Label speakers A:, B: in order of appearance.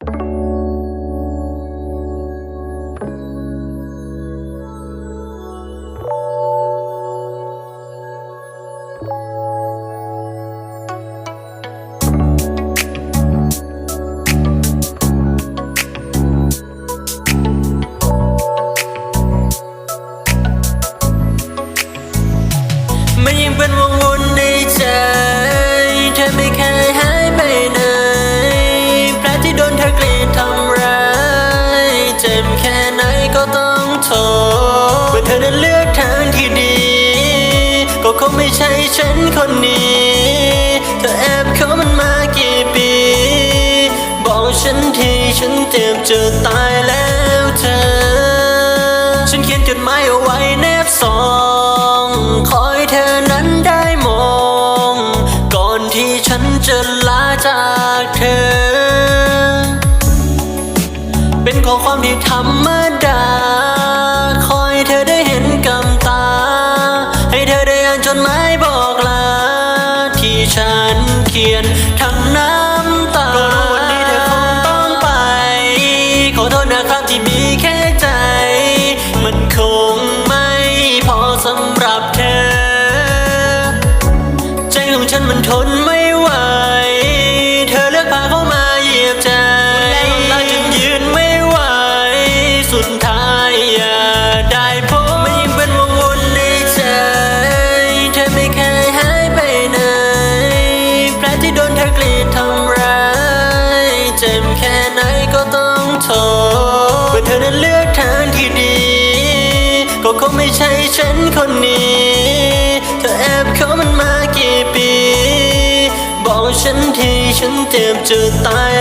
A: มันยังเป็นว ธอนั้เลือกทางที่ดี ก็คงไม่ใช่ฉันคนนี้ เธอแอบเขามันมากี่ปี บอกฉันทีฉันเจ็บจะตายแล้วเธอ ฉันเขียนจดหมายเอาไว้แนบซอง คอยเธอนั้นได้มอง ก่อนที่ฉันจะลาจากเธอ เป็นข้อความที่ธรรมา ให้เธอได้อ่านจดหมายบอกลา ที่ฉันเขียนทั้งน้ำตาก็รู้วันนี้เธอคงต้องไป ขอโทษนะครับที่มีแค่ใจ มันคงไม่พอสำหรับเธอ ใจของฉันมันทนไม่ ต้องทนเมื่อเธอนั้นเลือกทางที่ดี ก็คงไม่ใช่ฉันคนนี้ เธอแอบเขามันมากี่ปี บอกฉันทีฉันเจ็บจะตาย